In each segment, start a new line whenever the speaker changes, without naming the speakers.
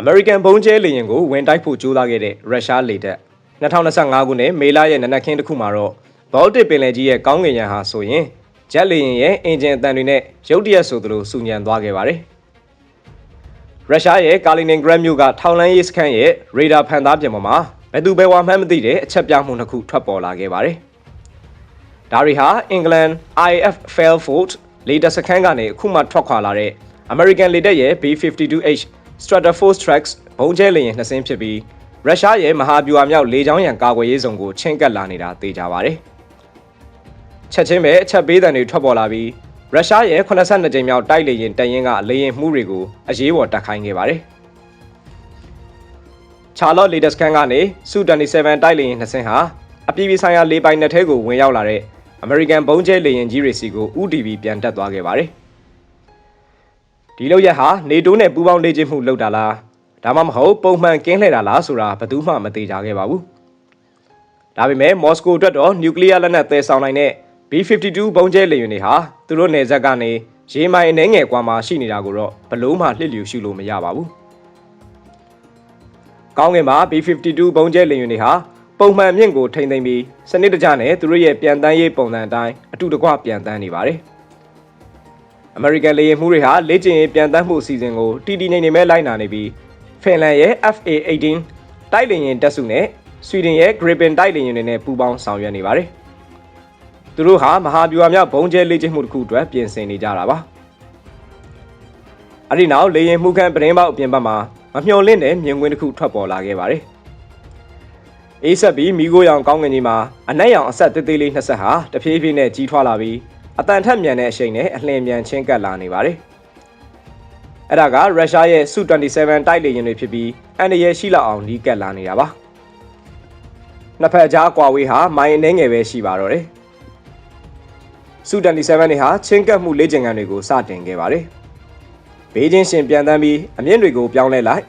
အမေရိကန်ဘုံကျဲလေယာဉ်ကိုဝင်တိုက်ဖို့ကြိုးစားခဲ့တဲ့ရုရှားလေတပ်2025ခုနှစ်မေလရဲ့နနက်ခင်းတစ်ခုမှာတော့ဘောလတစ်ပင်လယ်ကြီးရဲ့ကောင်းကင်ယံဟာဆိုရင်ဂျက်လေယာဉ်ရဲ့အင်ဂျင်အတန်တွေနဲ့ရုတ်တရက်ဆိုသလိုစူညံသွားခဲ့ပါတယ်ရုရှားရဲ့ကာလီနင်ဂရတ်မြို့ကထောင်လန်းရေးစခန်းရဲ့ရေဒါဖန်သားပြင်ပေါ်မှာဘယ်သူဘယ်ဝါမှန်းမသိတဲ့အချက်ပြမှုတစ်ခုထွက်ပေါ်လာခဲ့ပါတယ်ဒါတွေဟာအင်္ဂလန် IF Fairford လေတပ်စခန်းကနေအခုမှထွက်ခွာလာတဲ့ American လေတပ်ရဲ့ B-52H Stratoforce Tracks ဘုံကျဲလေယာဉ်နှစ်စင်းဖြစ်ပြီးရုရှားရဲ့မဟာဗျူဟာမြောက်လေကြောင်းရန်ကာကွယ်ရေးစုံကိုချင်းကပ်လာနေတာသိကြပါတယ်။ချက်ချင်းပဲအချက်ပေးတံတွေထွက်ပေါ်လာပြီးရုရှားရဲ့82ကြိမ်မြောက်တိုက်လေယာဉ်တရင်ကလေယာဉ်မှုတွေကိုအရေးပေါ်တက်ခိုင်းခဲ့ပါတယ်။ချာလော့လေဒက်စကန်ကနေစူ27တိုက်လေယာဉ်နှစ်စင်းဟာအပြည်ပြည်ဆိုင်ရာလေပိုင်နယ်ထဲကိုဝင်ရောက်လာတဲ့ American ဘုံကျဲလေယာဉ်ကြီးတွေစီကို UDV ပြန်တက်သွားခဲ့ပါတယ်။ ဒီလောက်ရက်ဟာနေတိုးနဲ့ပူးပေါင်းလေ့ကျင့်မှုလုပ်တာလားဒါမှမဟုတ်ပုံမှန်ကင်းလှည့်တာလားဆိုတာဘယ်သူမှမသိကြခဲ့ပါဘူး။ဒါပေမဲ့မော်စကိုအတွက်တော့နျူကလ িয়ার လက်နက်သယ်ဆောင်နိုင်တဲ့ B52 ဘုံကျဲလေယာဉ်တွေဟာသူတို့နယ်စပ်ကနေရေမိုင်အနေငယ်ကွာမှာရှိနေတာကိုတော့ဘလို့မှလှစ်လျူရှုလို့မရပါဘူး။ကောင်းကင်မှာ B52 ဘုံကျဲလေယာဉ်တွေဟာပုံမှန်မြင့်ကိုထိမ့်သိမ့်ပြီးစနစ်တကျနဲ့သူတို့ရဲ့ပြန်တန်းရေးပုံစံအတိုင်းအတူတကွပြန်တန်းနေပါတယ်။ American လေယာဉ်မှုတွေဟာလေ့ကျင့်ရေးပြန်တမ်းမှုအစီအစဉ်ကိုတီတီငိမ့်နေမဲ့လိုက်နာနေပြီးဖင်လန်ရဲ့ FA-18 တိုက်လေယာဉ်တပ်စုနဲ့ဆွီဒင်ရဲ့ Gripen တိုက်လေယာဉ်တွေနဲ့ပူးပေါင်းဆောင်ရွက်နေပါတယ်။သူတို့ဟာမဟာဗျူဟာမြောက်ဘုံကျဲလေ့ကျင့်မှုတစ်ခုအတွက်ပြင်ဆင်နေကြတာပါ။အဲဒီနောက်လေယာဉ်မှုခန့်ပရင်ပေါက်အပြင်ဘက်မှာမမျှော်လင့်တဲ့မြင်ကွင်းတစ်ခုထွက်ပေါ်လာခဲ့ပါတယ်။အေးဆက်ပြီးမိโกရောင်ကောင်းကင်ကြီးမှာအနက်ရောင်အဆက်သေးသေးလေးနှစ်ဆက်ဟာတဖြည်းဖြည်းနဲ့ကြီးထွားလာပြီး အတန်ထက်မြန်တဲ့အရှိန်နဲ့အလင်းမြန်ချင်းကပ်လာနေပါတယ်။အဲ့ဒါကရုရှားရဲ့ Su-27 တိုက်လေယာဉ်တွေဖြစ်ပြီးအန်ဒရဲရှိလောက်အောင်နီးကပ်လာနေတာပါ။နှစ်ဖက်ကြားကွာဝေးဟာမိုင်အနှဲငယ်ပဲရှိပါတော့တယ်။ Su-27 တွေဟာချင်းကပ်မှုလေ့ကျင့်ခန်းတွေကိုစတင်ခဲ့ပါတယ်။ဘေးချင်းရှင်ပြန်တမ်းပြီးအမြင့်တွေကိုပြောင်းလဲလိုက်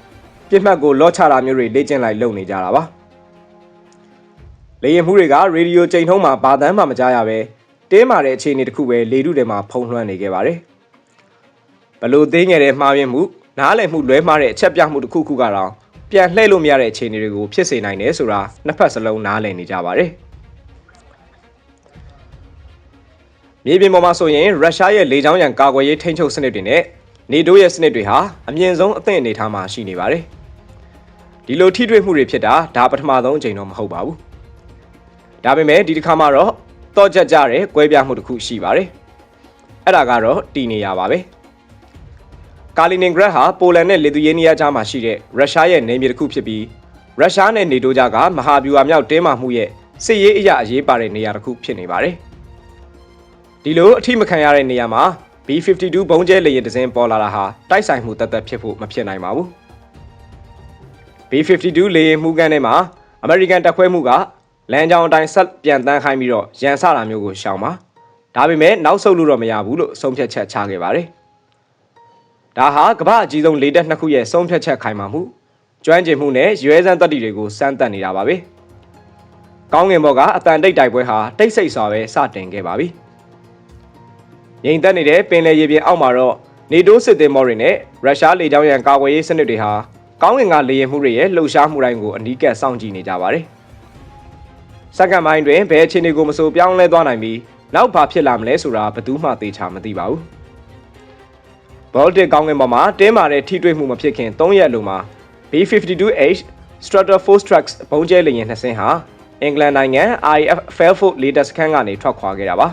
ပြစ်မှတ်ကိုလော့ချတာမျိုးတွေလေ့ကျင့်လိုက်လုပ်နေကြတာပါ။လေရင်မှုတွေကရေဒီယိုချိန်ထုံးမှာဘာတမ်းမှမကြားရပဲ တင်းမာတဲ့အခြေအနေတစ်ခုပဲလေထုထဲမှာဖုံးလွှမ်းနေခဲ့ပါတယ်။ဘလို့သေးငယ်တဲ့မှားယွင်းမှုနားလည်မှုလွဲမှားတဲ့အချက်ပြမှုတစ်ခုခုကတော့ပြန်လှည့်လို့မရတဲ့အခြေအနေတွေကိုဖြစ်စေနိုင်တယ်ဆိုတာနှစ်ဖက်စလုံးနားလည်နေကြပါတယ်။မြေပြင်ပေါ်မှာဆိုရင်ရုရှားရဲ့လေကြောင်းရန်ကာကွယ်ရေးထိန်းချုပ်စနစ်တွေနဲ့နေတိုးရဲ့စနစ်တွေဟာအမြင့်ဆုံးအသင့်အနေထားမှာရှိနေပါတယ်။ဒီလိုထိတွေ့မှုတွေဖြစ်တာဒါပထမဆုံးအကြိမ်တော့မဟုတ်ပါဘူး။ဒါပေမဲ့ဒီတစ်ခါမှတော့ တော့ကြကြတဲ့ကွဲပြားမှုတစ်ခုရှိပါတယ်။အဲ့ဒါကတော့တီနေရပါပဲ။ကာလီနင်ဂရတ်ဟာပိုလန်နဲ့လီသူယေးနီးယားကြားမှာရှိတဲ့ရုရှားရဲ့နယ်မြေတစ်ခုဖြစ်ပြီးရုရှားနဲ့နေတိုးကြားကမဟာဗျူဟာမြောက်တင်းမာမှုရဲ့စစ်ရေးအရာအရေးပါတဲ့နေရာတစ်ခုဖြစ်နေပါတယ်။ဒီလိုအထိမခံရတဲ့နေရာမှာ B52 ဘုံကျဲလေယာဉ်တစ်စင်းပေါ်လာတာဟာတိုက်ဆိုင်မှုတသက်ဖြစ်ဖို့မဖြစ်နိုင်ပါဘူး။ B52 လေယာဉ်မှုကန်ထဲမှာအမေရိကန်တပ်ခွဲမှုက လမ်းကြောင်းအတိုင်းဆက်ပြန်တန်းခိုင်းပြီးတော့ရန်ဆတာမျိုးကိုရှောင်ပါဒါပေမဲ့နောက်ဆုတ်လို့တော့မရဘူးလို့ဆုံးဖြတ်ချက်ချခဲ့ပါတယ်ဒါဟာကမ္ဘာအကြီးဆုံးလေတပ်နှစ်ခုရဲ့ဆုံးဖြတ်ချက်ခိုင်မာမှုကျွမ်းကျင်မှုနဲ့ရွေးစမ်းတက်တီတွေကိုစမ်းသပ်နေတာပါပဲကောင်းငင်ဘော်ကအတန်တိတ်တိုက်ပွဲဟာတိတ်ဆိတ်စွာပဲစတင်ခဲ့ပါပြီငြိမ်သက်နေတဲ့ပင်လယ်ရေပြင်အောက်မှာတော့နေတိုးစစ်သည်မော်တွေနဲ့ရုရှားလေကြောင်းရန်ကာကွယ်ရေးစနစ်တွေဟာကောင်းငင်ကလေယာဉ်မှုတွေရဲ့လှုပ်ရှားမှုတိုင်းကိုအနီးကပ်စောင့်ကြည့်နေကြပါတယ် စက္ကန့်ပိုင်းတွင်ဘယ်အခြေအနေကိုမဆိုပြောင်းလဲသွားနိုင်ပြီးနောက်ဘာဖြစ်လာမလဲဆိုတာဘယ်သူမှသေချာမသိပါဘူး။ Baltic ကောင်းကင်ပေါ်မှာတင်းမာတဲ့ထိတွေ့မှုမဖြစ်ခင်3ရက်လုံးမှာ B52H Stratoforce Trucks ဘုံကျဲလေယာဉ်နှစ်စင်းဟာအင်္ဂလန်နိုင်ငံ IF Fairford လေတပ်စခန်းကနေထွက်ခွာခဲ့တာပါ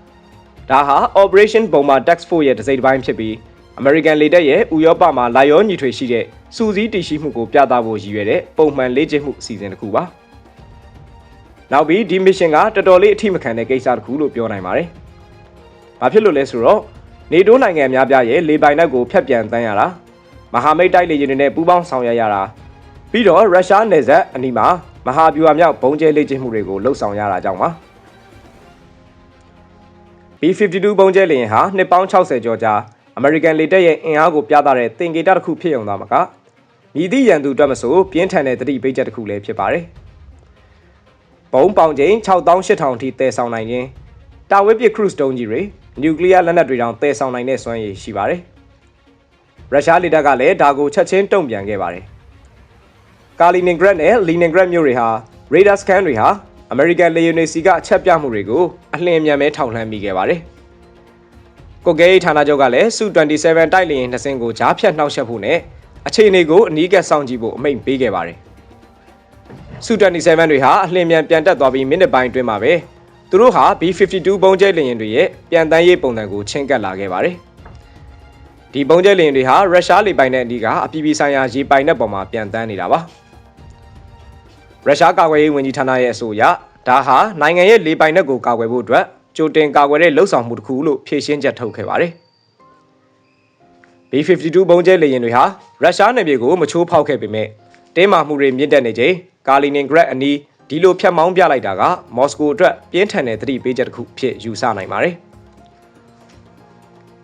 ။ဒါဟာ Operation Bomber Task Force ရဲ့တစိမ့်တစ်ပိုင်းဖြစ်ပြီး American လေတပ်ရဲ့ဥရောပမှာလာရောညီထွေရှိတဲ့စူးစီးတည်ရှိမှုကိုပြသဖို့ရည်ရွယ်တဲ့ပုံမှန်လေ့ကျင့်မှုအစီအစဉ်တစ်ခုပါ။ နောက်ပြီးဒီ mission ကတော်တော်လေးအထိမခံတဲ့ကိစ္စတစ်ခုလို့ပြောနိုင်ပါတယ်။ဘာဖြစ်လို့လဲဆိုတော့နေတိုးနိုင်ငံများပြားရဲ့လေပိုင်နက်ကိုဖျက်ပြန်တန်းရတာမဟာမိတ်တိုက်လေယာဉ်တွေနဲ့ပူးပေါင်းဆောင်ရွက်ရတာပြီးတော့ရုရှားနယ်စပ်အနီးမှာမဟာဗျူဟာမြောက်ဘုံကျဲလေ့ကျင့်မှုတွေကိုလှုပ်ဆောင်ရတာကြောင့်ပါ B52 ဘုံကျဲလေယာဉ်ဟာနှစ်ပေါင်း60ကျော်ကြာအမေရိကန်လေတပ်ရဲ့အင်အားကိုပြသတဲ့သင်္ကေတတစ်ခုဖြစ်ုံသားမှာကမြည်သည့်ရန်သူအတွက်မဆိုပြင်းထန်တဲ့တတိပိတ်ချက်တစ်ခုလည်းဖြစ်ပါတယ်။ ဘုံပေါင်ချိန်6800အထိတည်ဆောင်နိုင်ခြင်းတာဝဲပစ် cruise တုံးကြီးတွေနျူကလ িয়ার လက်နက်တွေတောင်တည်ဆောင်နိုင်တဲ့စွမ်းရည်ရှိပါတယ်ရုရှားလေတပ်ကလည်းဒါကိုချက်ချင်းတုံ့ပြန်ခဲ့ပါတယ်။ကာလီနင်ဂရက်နဲ့လီနင်ဂရက်မြို့တွေဟာရေဒါစကန်တွေဟာအမေရိကန်လေယာဉ်တွေစီကအချက်ပြမှုတွေကိုအလင်းအမြန်ပဲထောက်လှမ်းမိခဲ့ပါတယ်။ကိုကဲဌာနချုပ်ကလည်းစု27တိုက်လေယာဉ်နှစ်စင်းကိုကြားဖြတ်နှောက်ယှက်ဖို့နဲ့အခြေအနေကိုအနီးကပ်စောင့်ကြည့်ဖို့အမိန့်ပေးခဲ့ပါတယ်။ စု27တွေဟာအလင်းအမြန်ပြန်တက်သွားပြီးမိနစ်ပိုင်းအတွင်းမှာပဲသူတို့ဟာ B52 ဘုံကျဲလေယာဉ်တွေရဲ့ပြန်တန်းရေးပုံစံကိုချင်းကပ်လာခဲ့ပါတယ်။ဒီဘုံကျဲလေယာဉ်တွေဟာရုရှားလေပိုင်တဲ့အနီးကအပြည်ပြည်ဆိုင်ရာရေပိုင်နက်ပေါ်မှာပြန်တန်းနေတာပါ။ရုရှားကာကွယ်ရေးဝန်ကြီးဌာနရဲ့အဆိုအရဒါဟာနိုင်ငံရဲ့လေပိုင်နက်ကိုကာကွယ်ဖို့အတွက်ကြိုတင်ကာကွယ်တဲ့လှုပ်ဆောင်မှုတစ်ခုလို့ဖြေရှင်းချက်ထုတ်ခဲ့ပါတယ်။ B52 ဘုံကျဲလေယာဉ်တွေဟာရုရှားနယ်မြေကိုမချိုးဖောက်ခဲ့ပေမဲ့ တင်းမာမှုတွေမြင့်တက်နေချိန်ကာလီနင်ဂရက်အနီးဒီလိုဖြတ်မောင်းပြလိုက်တာကမော်စကိုအတွက်ပြင်းထန်တဲ့သတိပေးချက်တစ်ခုဖြစ်ယူဆနိုင်ပါတယ်။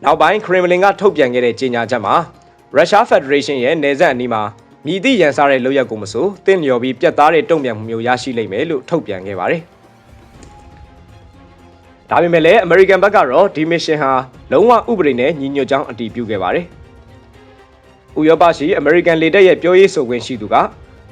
နောက်ပိုင်းခရမ်လင်ကထုတ်ပြန်ခဲ့တဲ့ကြေညာချက်မှာရုရှားဖက်ဒရေးရှင်းရဲ့နေဆက်အနီးမှာမြည်သည့်ရန်စားတဲ့လုပ်ရက်ကိုမဆိုတင့်လျော်ပြီးပြတ်သားတဲ့တုံ့ပြန်မှုမျိုးရရှိလိမ့်မယ်လို့ထုတ်ပြန်ခဲ့ပါတယ်။ဒါပေမဲ့လည်းအမေရိကန်ဘက်ကတော့ဒီမစ်ရှင်ဟာလုံးဝဥပဒေနဲ့ညီညွတ်ကြောင်းအတည်ပြုခဲ့ပါတယ်။ ဥရောပရှိအမေရိကန်လေတပ်ရဲ့ပြောရေးဆိုခွင့်ရှိသူက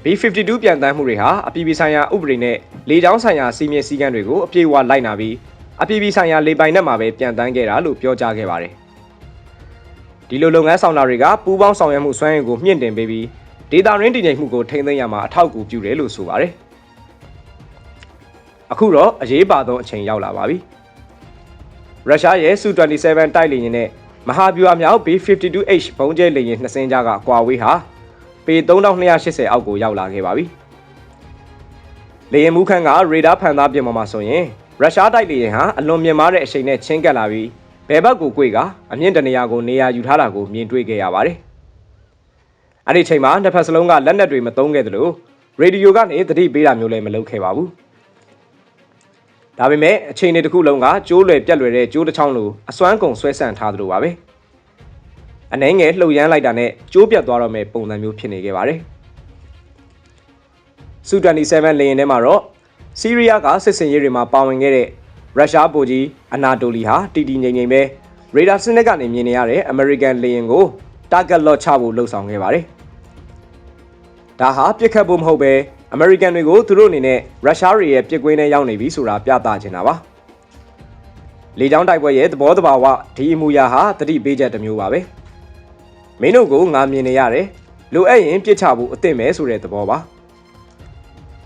B52 ပြန်တမ်းမှုတွေဟာအပြည်ပြည်ဆိုင်ရာဥပဒေနဲ့လေကြောင်းဆိုင်ရာစီမင်းစည်းကမ်းတွေကိုအပြည့်အဝလိုက်နာပြီးအပြည်ပြည်ဆိုင်ရာလေပိုင်နက်မှာပဲပြန်တမ်းခဲ့တာလို့ပြောကြားခဲ့ပါတယ်။ဒီလိုလုပ်ငန်းဆောင်တာတွေကပူးပေါင်းဆောင်ရွက်မှုစွမ်းရည်ကိုမြင့်တင်ပေးပြီးဒေတာရင်းတည်ငြိမ်မှုကိုထိန်းသိမ်းရမှာအထောက်အကူပြုတယ်လို့ဆိုပါတယ်။အခုတော့အရေးပါသောအချိန်ရောက်လာပါပြီ။ရုရှားရဲ့ Su-27 တိုက်လေယာဉ်နဲ့ မဟာဗျူဟာမြောက် B-52H ဘုံးကျဲလေယာဉ်နှစ်စင်းကြားကကွာဝေးဟာပေ3280အောက်ကိုရောက်လာခဲ့ပါပြီ။လေယာဉ်မှုခန့်ကရေဒါဖန်သားပြင်ပေါ်မှာဆိုရင်ရုရှားတိုက်လေယာဉ်ဟာအလွန်မြင့်မားတဲ့အချိန်နဲ့ချင်းကပ်လာပြီးဘယ်ဘက်ကို꿰ကအမြင့်တနေရာကိုနေရာယူထားတာကိုမြင်တွေ့ခဲ့ရပါတယ်။အဲ့ဒီချိန်မှာနှစ်ဖက်စလုံးကလက်နက်တွေမသုံးခဲ့သလိုရေဒီယိုကနေသတိပေးတာမျိုးလည်းမလုပ်ခဲ့ပါဘူး။ ဒါပေမဲ့အချိန်တွေတစ်ခုလုံးကကျိုးလွယ်ပြက်လွယ်တဲ့ကျိုးတစ်ချောင်းလိုအစွမ်းကုန်ဆွဲဆန့်ထားသလိုပါပဲ။အနှဲငယ်လှုပ်ရမ်းလိုက်တာနဲ့ကျိုးပြတ်သွားတော့မဲ့ပုံစံမျိုးဖြစ်နေခဲ့ပါတယ်။စူ27လေယာဉ်ထဲမှာတော့စီးရီးယားကစစ်စင်ရေးတွေမှာပါဝင်ခဲ့တဲ့ရုရှားဗိုလ်ကြီးအနာတိုလီဟာတီတီငိမ့်ငိမ့်ပဲရေဒါစနစ်ကနေမြင်နေရတဲ့အမေရိကန်လေယာဉ်ကိုတာဂက်လော့ချဖို့လှုံ့ဆော်ခဲ့ပါတယ်။ဒါဟာပြစ်ခတ်ဖို့မဟုတ်ပဲ အမေရိကန်တွေကိုသူတို့အနေနဲ့ရုရှားတွေရဲ့ပြစ်ကွင်းထဲရောက်နေပြီဆိုတာပြသချင်တာပါ။လေကြောင်းတိုက်ပွဲရဲ့သဘောတဘာဝဒီအမူအရာဟာတတိပေးချက်တစ်မျိုးပါပဲ။မင်းတို့ကိုငါမြင်နေရတယ်လိုအပ်ရင်ပြစ်ချဖို့အသင့်ပဲဆိုတဲ့သဘောပါ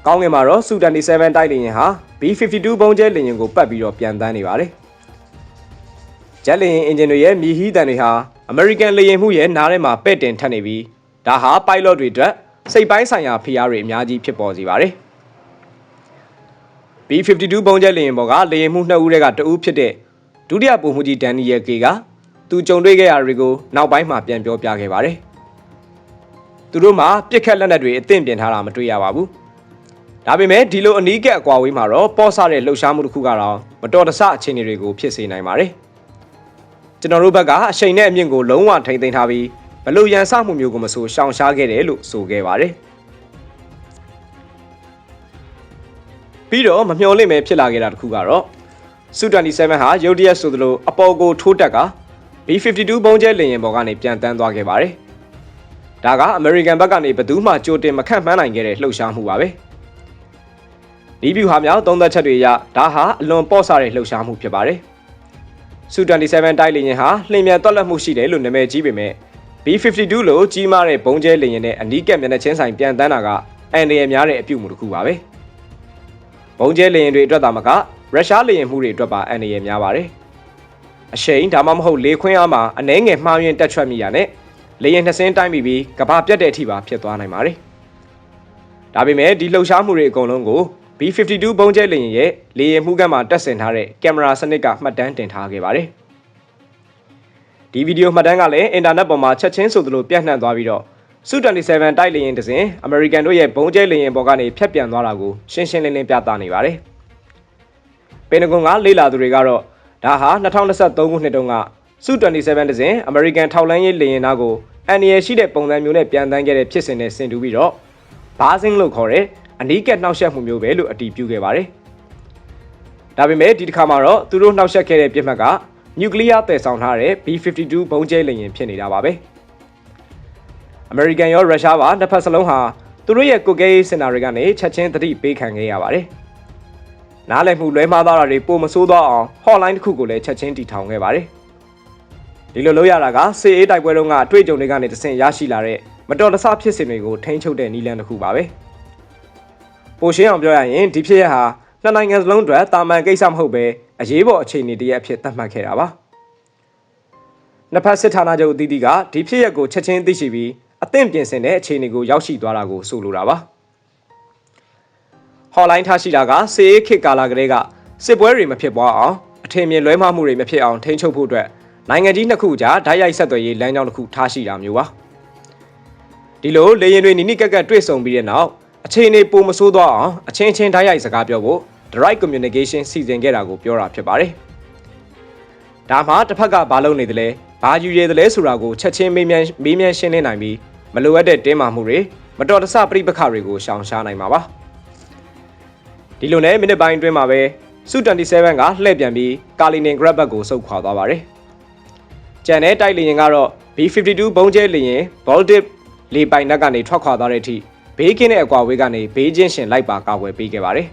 ကောင်းငင်မှာတော့ Su-27 တိုက်လေယာဉ်ဟာ B-52 ဘုံကျဲလေယာဉ်ကိုပတ်ပြီးတော့ပြန်တန်းနေပါတယ်ဂျက်လေယာဉ်အင်ဂျင်တွေရဲ့မြည်ဟီးတန်တွေဟာ American လေယာဉ်မှုရဲ့နားထဲမှာပဲ့တင်ထပ်နေပြီးဒါဟာ pilot တွေအတွက် စိတ်ပိုင်းဆိုင်ရာဖိအားတွေအများကြီးဖြစ်ပေါ်စေပါတယ် B-52 ဘုံကျဲလေယာဉ်ပေါ်ကလေယာဉ်မှုနှစ်ဦးတည်းကတဦးဖြစ်တဲ့ဒုတိယပုံမှုကြီးဒန်နီယယ်ကေကသူကြုံတွေ့ခဲ့ရတွေကိုနောက်ပိုင်းမှာပြန်ပြောပြခဲ့ပါတယ်။သူတို့မှာပြစ်ခတ်လက်နက်တွေအသင့်ပြင်ထားတာမတွေ့ရပါဘူး။ဒါပေမဲ့ဒီလိုအနီးကပ်အကွာဝေးမှာတော့ပေါ့ဆတဲ့လှုပ်ရှားမှုတစ်ခုကတော့မတော်တဆအခြေအနေတွေကိုဖြစ်စေနိုင်ပါတယ်။ကျွန်တော်တို့ဘက်ကအချိန်နဲ့အမြင့်ကိုလုံးဝထိမ့်သိမ်းထားပြီး ဘလို့ရန်ဆမှုမျိုးကိုမဆိုရှောင်ရှားခဲ့တယ်လို့ဆိုခဲ့ပါတယ်။ပြီးတော့မမျှော်လင့်ပဲဖြစ်လာခဲ့တာတခုကတော့ Su-27 ဟာရုတ်တရက်ဆိုသလိုအပေါ်ကိုထိုးတက်က B52 ဘုံကျဲလေယာဉ်ပေါ်ကနေပြန်တန်းသွားခဲ့ပါတယ်။ဒါကအမေရိကန်ဘက်ကနေဘယ်သူမှကြိုတင်မခန့်မှန်းနိုင်ခဲ့တဲ့လှုပ်ရှားမှုပါပဲ။ဒီဗျူဟာမြောက်သုံးသက်ချက်တွေအရဒါဟာအလွန်ပေါ့ဆတဲ့လှုပ်ရှားမှုဖြစ်ပါတယ်။ Su-27 တိုက်လေယာဉ်ဟာလျင်မြန်တွက်လက်မှုရှိတယ်လို့နာမည်ကြီးပေမဲ့ B52 လို့ကြီးမားတဲ့ဘုံကျဲလေယာဉ်နဲ့အနီးကပ်မျက်နှာချင်းဆိုင်ပြန်တန်းတာကအန်ဒီရများတဲ့အပြုတ်မှုတစ်ခုပါပဲ။ဘုံကျဲလေယာဉ်တွေအတွက်သာမကရုရှားလေယာဉ်မှုတွေအတွက်ပါအန်ဒီရများပါတယ်။အရှိန်ဒါမှမဟုတ်လေခွင်းအားမှာအနှဲငယ်မှားယွင်းတက်ထွက်မိရနဲ့လေရင်နှစ်စင်းတိုင်းပြီးပြီးကဘာပြတ်တဲ့အထိပါဖြစ်သွားနိုင်ပါတယ်။ဒါပေမဲ့ဒီလှုပ်ရှားမှုတွေအကုန်လုံးကို B52 ဘုံကျဲလေရင်ရဲ့လေရင်မှုကမ်းမှာတက်ဆင်ထားတဲ့ကင်မရာစနစ်ကမှတ်တမ်းတင်ထားခဲ့ပါတယ်။ ဒီဗီဒီယိုမှတ်တမ်းကလည်းအင်တာနက်ပေါ်မှာချက်ချင်းဆိုသလိုပြန့်နှံ့သွားပြီးတော့ Su-27 တိုက်လေရင်တစ်စင်အမေရိကန်တို့ရဲ့ဘုံကျဲလေရင်ပေါ်ကနေဖြတ်ပြန်သွားတာကိုရှင်းရှင်းလင်းလင်းပြသနေပါတယ်။ပင်တဂွန်ကလေ့လာသူတွေကတော့ဒါဟာ2023ခုနှစ်တုန်းကစု27ဒဇင်အမေရိကန်ထောက်လန်းရေးလေယာဉ်သားကိုအန်နီရရှိတဲ့ပုံစံမျိုးနဲ့ပြန်တန်းခဲ့တဲ့ဖြစ်စဉ်နဲ့ဆင်တူပြီးတော့ဘားစင်းလို့ခေါ်တဲ့အနီးကပ်နှောက်ယှက်မှုမျိုးပဲလို့အတည်ပြုခဲ့ပါတယ်။ဒါပေမဲ့ဒီတစ်ခါမှာတော့သူတို့နှောက်ယှက်ခဲ့တဲ့ပြစ်မှတ်က နျူကလ িয়ার တည်ဆောင်ထားတဲ့ B52 ဘုံကျဲလေယာဉ်ဖြစ်နေတာပါပဲအမေရိကန်ရောရုရှားပါနှစ်ဖက်စလုံးဟာသူတို့ရဲ့ကုတ်ကဲရေးစင်တာတွေကနေချက်ချင်းသတိပေးခံခဲ့ရပါတယ်။နားလည်မှုလွဲမှားသွားတာတွေပိုမဆိုးသွားအောင် hotline တစ်ခုကိုလည်းချက်ချင်းတည်ထောင်ခဲ့ပါတယ်။ဒီလိုလုပ်ရတာကစစ်အေးတိုက်ပွဲတုန်းကအတွေ့အကြုံတွေကနေတဆင့်ရရှိလာတဲ့မတော်တဆဖြစ်စဉ်တွေကိုထိန်းချုပ်တဲ့နည်းလမ်းတစ်ခုပါပဲ။ပိုရှင်းအောင်ပြောရရင်ဒီဖြစ်ရဟာနှစ်နိုင်ငံစလုံးအတွက်တာမန်ကိစ္စမဟုတ်ပဲ အရေးပေါ်အခြေအနေတရက်အဖြစ်သတ်မှတ်ခဲ့တာပါ။နှစ်ဖက်စစ်ဌာနချုပ်အသီးသီးကဒီဖြစ်ရက်ကိုချက်ချင်းသိရှိပြီးအသင့်ပြင်ဆင်တဲ့အခြေအနေကိုရောက်ရှိသွားတာကိုဆိုလိုတာပါ။ဟော်လိုင်းထားရှိတာကစေအေးခေတ်ကာလကလေးကစစ်ပွဲတွေမဖြစ်ပွားအောင်အထင်မြင်လွဲမှားမှုတွေမဖြစ်အောင်ထိန်းချုပ်ဖို့အတွက်နိုင်ငံကြီးနှစ်ခုကြားဓာတ်ရိုက်ဆက်သွယ်ရေးလမ်းကြောင်းတစ်ခုထားရှိတာမျိုးပါ။ဒီလိုလေရင်တွေနိနိကက်ကက်တွေ့ဆုံပြီးတဲ့နောက်အခြေအနေပိုမဆိုးသွားအောင်အချင်းချင်းဓာတ်ရိုက်စကားပြောဖို့ direct communication စီစဉ်ခဲ့တာကိုပြောတာဖြစ်ပါတယ်။ဒါမှတစ်ဖက်ကဘာလုပ်နေသလဲဘာယူရည်သလဲဆိုတာကိုချက်ချင်းမေးမြန်းမေးမြန်းရှင်းလင်းနိုင်ပြီးမလိုအပ်တဲ့တင်းမာမှုတွေမတော်တဆပြိပခတွေကိုရှောင်ရှားနိုင်မှာပါဒီလိုနဲ့မိနစ်ပိုင်းအတွင်းမှာပဲစု27ကလှည့်ပြန်ပြီးကာလီနင်ဂရက်ဘတ်ကိုစုပ်ခွာသွားပါတယ်ကြံတဲ့တိုက်လေရင်ကတော့ B52 ဘုံကျဲလေရင် Baltic လေပိုင်နက်ကနေထွက်ခွာသွားတဲ့အထိဘေးကင်းတဲ့အကွာဝေးကနေဘေးချင်းရှင်လိုက်ပါကာကွယ်ပေးခဲ့ပါတယ်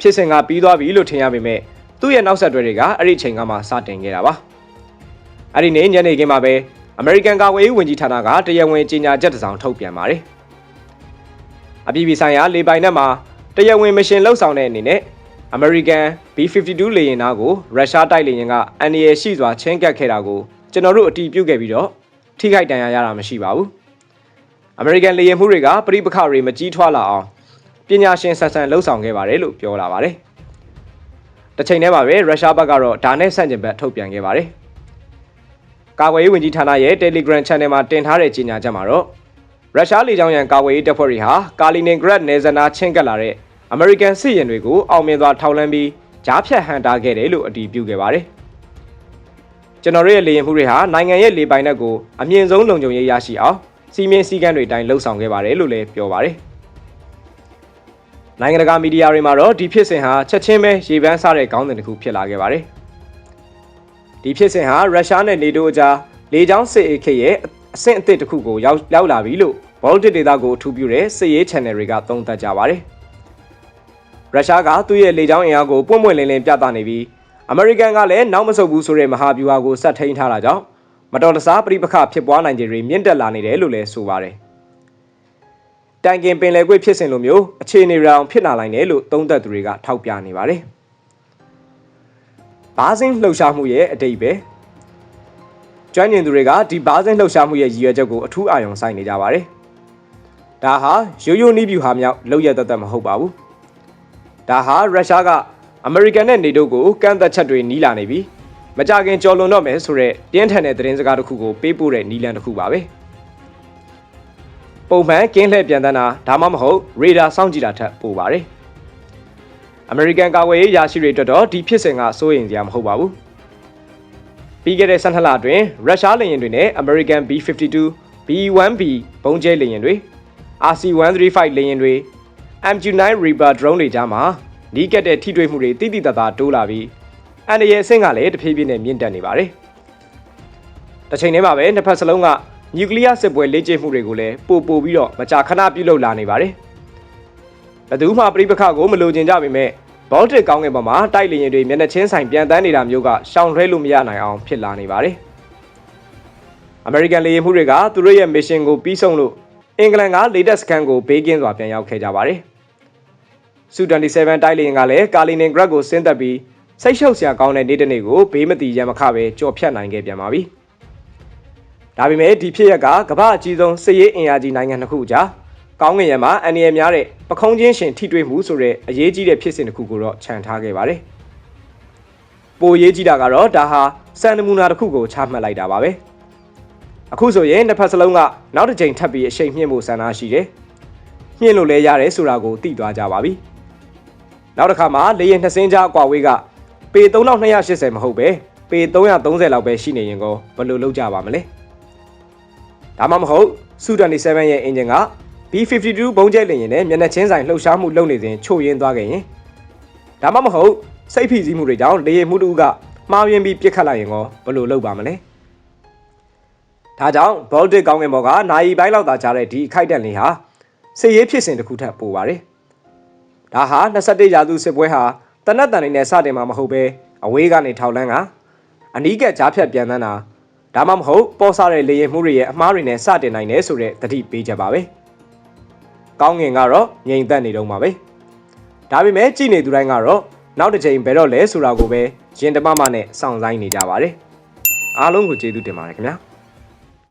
ဖြစ်စဉ်ကပြီးသွားပြီလို့ထင်ရပေမဲ့သူ့ရဲ့နောက်ဆက်တွဲတွေကအဲ့ဒီအချိန်ကမှစတင်ခဲ့တာပါအဲ့ဒီနေ့ညနေခင်းမှာပဲအမေရိကန်ကာကွယ်ရေးဝန်ကြီးဌာနကတရားဝင်ကြေညာချက်တစ်စောင်ထုတ်ပြန်ပါတယ်အပြည်ပြည်ဆိုင်ရာလေပိုင်နက်မှာတရားဝင်မရှင်လှုပ်ဆောင်တဲ့အနေနဲ့အမေရိကန် B52 လေယာဉ်သားကိုရုရှားတိုက်လေယာဉ်ကအန်ဒီရရှိစွာချင်းကပ်ခဲ့တာကိုကျွန်တော်တို့အတီးပြုတ်ခဲ့ပြီးတော့ထိခိုက်ဒဏ်ရာရတာမရှိပါဘူးအမေရိကန်လေယာဉ်မှုတွေကပြိပခတွေမကြီးထွားလာအောင် ပညာရှင်ဆန်ဆန်လှုပ်ဆောင်ခဲ့ပါတယ်လို့ပြောလာပါတယ်တစ်ချိန်တည်းမှာပဲရုရှားဘက်ကတော့ဒါနဲ့ဆန့်ကျင်ဘက်ထုတ်ပြန်ခဲ့ပါတယ်။ကာကွယ်ရေးဝန်ကြီးဌာနရဲ့ Telegram Channel မှာတင်ထားတဲ့ကြေညာချက်မှာတော့ရုရှားလေကြောင်းရန်ကာကွယ်ရေးတပ်ဖွဲ့တွေဟာကာလီနင်ဂရတ်နယ်စပ်နာချင်းကပ်လာတဲ့အမေရိကန်စစ်ရင်တွေကိုအောင်မြင်စွာထောက်လှမ်းပြီးကြားဖြတ်ဟန်တာခဲ့တယ်လို့အတည်ပြုခဲ့ပါတယ်။ကျွန်တော်တို့ရဲ့လေရင်မှုတွေဟာနိုင်ငံရဲ့လေပိုင်နက်ကိုအမြင့်ဆုံးလုံခြုံရေးရရှိအောင်စီမင်းစည်းကမ်းတွေအတိုင်းလှုပ်ဆောင်ခဲ့ပါတယ်လို့လည်းပြောပါတယ်။ နိုင်ငံတကာမီဒီယာတွေမှာတော့ဒီဖြစ်စဉ်ဟာချက်ချင်းပဲရေပန်းစားတဲ့ခေါင်းစဉ်တစ်ခုဖြစ်လာခဲ့ပါတယ်။ဒီဖြစ်စဉ်ဟာရုရှားနဲ့နေတိုးအကြားလေကြောင်းစစ်အေးခေတ်ရဲ့အဆင့်အသစ်တစ်ခုကိုရောက်ရောက်လာပြီလို့ Baltic ဒေသကိုအထူးပြုတဲ့စစ်ရေး channel တွေကသုံးသပ်ကြပါတယ်။ရုရှားကသူ့ရဲ့လေကြောင်းအင်အားကိုပွင့်ပွင့်လင်းလင်းပြသနေပြီးအမေရိကန်ကလည်းနောက်မဆုတ်ဘူးဆိုတဲ့မဟာဗျူဟာကိုစက်ထိန်ထားတာကြောင့်မတော်တဆပြိပခဖြစ်ပွားနိုင်ခြေတွေမြင့်တက်လာနေတယ်လို့လည်းဆိုပါတယ်။ တိုင်ကင်ပင်လယ်ကွေ့ဖြစ်စဉ်လိုမျိုးအခြေအနေရောင်ဖြစ်လာနိုင်တယ်လို့သုံးသပ်သူတွေကထောက်ပြနေပါတယ်။ဘားစင်းလှုပ်ရှားမှုရဲ့အတိတ်ပဲကျွမ်းကျင်သူတွေကဒီဘားစင်းလှုပ်ရှားမှုရဲ့ရည်ရွယ်ချက်ကိုအထူးအာရုံစိုက်နေကြပါတယ်။ဒါဟာရိုးရိုးနီးဗျူဟာမြောက်လောက်ရတတ်တတ်မဟုတ်ပါဘူး။ဒါဟာရုရှားကအမေရိကန်နဲ့နေတိုးကိုကန့်သက်ချက်တွေနီးလာနေပြီးမကြခင်ကြော်လွန်တော့မယ်ဆိုတော့ပြင်းထန်တဲ့သတင်းစကားတစ်ခုကိုပေးပို့တဲ့နီလန်တစ်ခုပါပဲ။ ပုံမှန်ကင်းလှည့်ပြန်တန်းတာဒါမှမဟုတ်ရေဒါစောင့်ကြည့်တာထက်ပိုပါတယ်။ American ကာကွယ်ရေးယာရှိတွေအတွက်တော့ဒီဖြစ်စဉ်ကစိုးရိမ်စရာမဟုတ်ပါဘူး။ပြီးခဲ့တဲ့12လအတွင်းရုရှားလေယာဉ်တွေနဲ့ American B52, B1B ဘုံကျဲလေယာဉ်တွေ RC-135 လေယာဉ်တွေ MQ-9 Reaper drone တွေကြားမှာနီးကပ်တဲ့ထိတွေ့မှုတွေတိတိတသားတိုးလာပြီးအန်ဒီရဲ့အဆင့်ကလည်းတဖြည်းဖြည်းနဲ့မြင့်တက်နေပါတယ်။တစ်ချိန်တည်းမှာပဲနှစ်ဖက်စလုံးက နျူကလ িয়ার စစ်ပွဲလေ့ကျင့်မှုတွေကိုလည်းပို့ပို့ပြီးတော့မကြာခဏပြုလုပ်လာနေပါတယ်။ဘယ်သူမှပြိပခကိုမလိုချင်ကြပေမဲ့ဘောလ်တစ်ကောင်းကင်ပေါ်မှာတိုက်လေရင်တွေမျက်နှာချင်းဆိုင်ပြန်တန်းနေတာမျိုးကရှောင်လွှဲလို့မရနိုင်အောင်ဖြစ်လာနေပါတယ်။ American လေယာဉ်မှုတွေကသူတို့ရဲ့ mission ကိုပြီးဆုံးလို့အင်္ဂလန်က latest scan ကိုဘေးကင်းစွာပြန်ရောက်ခဲ့ကြပါတယ်။စူ27 တိုက်လေယာဉ်ကလည်းကာလီနင်ဂရက်ကိုဆင်းသက်ပြီးစိတ်ရှုပ်စရာကောင်းတဲ့နေ့တစ်နေ့ကိုဘေးမတိရမခပဲကြော်ဖြတ်နိုင်ခဲ့ပြန်ပါပြီ။ ဒါပေမဲ့ဒီဖြစ်ရက်ကကမ္ဘာအကြီးဆုံးစစ်ရေးအင်အားကြီးနိုင်ငံတစ်ခုကြားကောင်းကင်ယံမှာအန်ဒီရများတဲ့ပခုံးချင်းရှင်ထိတွေ့မှုဆိုတဲ့အရေးကြီးတဲ့ဖြစ်စဉ်တစ်ခုကိုတော့ခြံထားခဲ့ပါတယ်။ပိုရေးကြီးတာကတော့ဒါဟာစံနမူနာတစ်ခုကိုချမှတ်လိုက်တာပါပဲ။အခုဆိုရင်တစ်ဖက်စလုံးကနောက်တစ်ကြိမ်ထပ်ပြီးအရှိန်မြင့်ဖို့ဆန္ဒရှိတယ်။မြင့်လို့လဲရတယ်ဆိုတာကိုသိသွားကြပါပြီ။နောက်တစ်ခါမှာလေရင်နှစ်စင်းကြားအကွာဝေးကပေ3280မဟုတ်ပဲပေ330လောက်ပဲရှိနေရင်ကိုဘယ်လိုလုပ်ကြပါမလဲ။ ဒါမှမဟုတ်စူ27 ရဲ့အင်ဂျင်က B52 ဘုံကျဲလင်ရင်နဲ့မျက်နှာချင်းဆိုင်လှုပ်ရှားမှုလုပ်နေစဉ်ချို့ယင်းသွားခဲ့ရင်ဒါမှမဟုတ်စိတ်ဖိစီးမှုတွေကြောင့်လေယာဉ်မှုတူကမှားယွင်းပြီးပြစ်ခတ်လိုက်ရင်ကောဘယ်လိုလုပ်ပါမလဲဒါကြောင့် Baltic ကောင်းကင်ဘော်ကနိုင်ပိုင်းလောက်သာကြားတဲ့ဒီအခိုက်အတန့်လေးဟာစစ်ရေးဖြစ်စဉ်တစ်ခုထပ်ပိုပါတယ်။ဒါဟာ21ရာစုစစ်ပွဲဟာတနက်တန်နေနဲ့စတင်မှာမဟုတ်ပဲအဝေးကနေထောက်လန်းကအနီးကပ်ကြားဖြတ်ပြန်သန်းတာ ဒါမှမဟုတ်ပေါ်စားတဲ့လေရင်မှုတွေရဲ့အမားတွေနဲ့စတင်နိုင်တယ်ဆိုတဲ့သတိပေးချက်ပါပဲ။ကောင်းငင်ကတော့ငြိမ်သက်နေတော့မှာပဲ။ဒါပေမဲ့ကြည်နေသူတိုင်းကတော့နောက်တစ်ချိန်ဘယ်တော့လဲဆိုတာကိုပဲရင်တမမနဲ့စောင့်ဆိုင်နေကြပါတယ်။အားလုံးကိုကျေးဇူးတင်ပါတယ်ခင်ဗျာ။